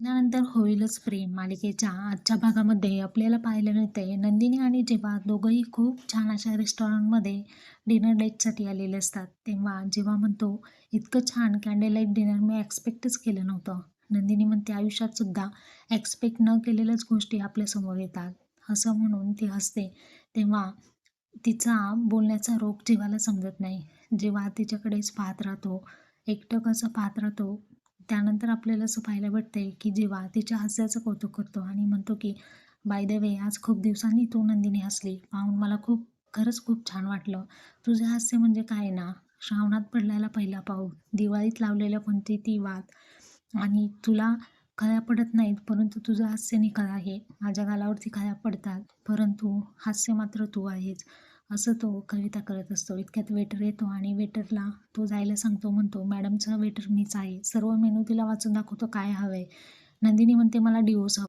त्यानंतर होईलच प्रेम. मालिकेच्या आजच्या भागामध्ये आपल्याला पाहायला मिळते नंदिनी आणि जेव्हा दोघंही खूप छान अशा रेस्टॉरंटमध्ये डिनर डेटसाठी आलेले असतात तेव्हा जेव्हा म्हणतो इतकं छान कॅन्डल लाइट डिनर मी एक्सपेक्टच केलं नव्हतं. नंदिनी म्हणते आयुष्यात सुद्धा एक्सपेक्ट न केलेल्याच गोष्टी आपल्यासमोर येतात. असं म्हणून ती हसते. तेव्हा तिचा बोलण्याचा रोग जीवाला समजत नाही. जेव्हा तिच्याकडेच पाहत राहतो एकटक असं पाहत राहतो त्यानंतर आपल्याला असं पाहायला भेटते की जेव्हा तिच्या हास्याचं कौतुक करतो आणि म्हणतो की बाय द वे आज खूप दिवसांनी तू नंदिनी हसली. पाहून मला खूप खरंच खूप छान वाटलं. तुझे हास्य म्हणजे काय ना? श्रावणात पडलेला पहिला पाऊ दिवाळीत लावलेल्या कोणती ती वाद आणि तुला खळ्या पडत नाहीत परंतु तुझं हास्य निखळ आहे. माझ्या गालावरती खळ्या पडतात परंतु हास्य मात्र तू आहेस. असं तो कविता करत असतो. इतक्यात वेटर येतो आणि वेटरला तो जायला सांगतो म्हणतो मॅडमचा वेटर मीच आहे. सर्व मेनू तिला वाचून दाखवतो काय हवं आहे नंदिनी म्हणते मला डिओस हवं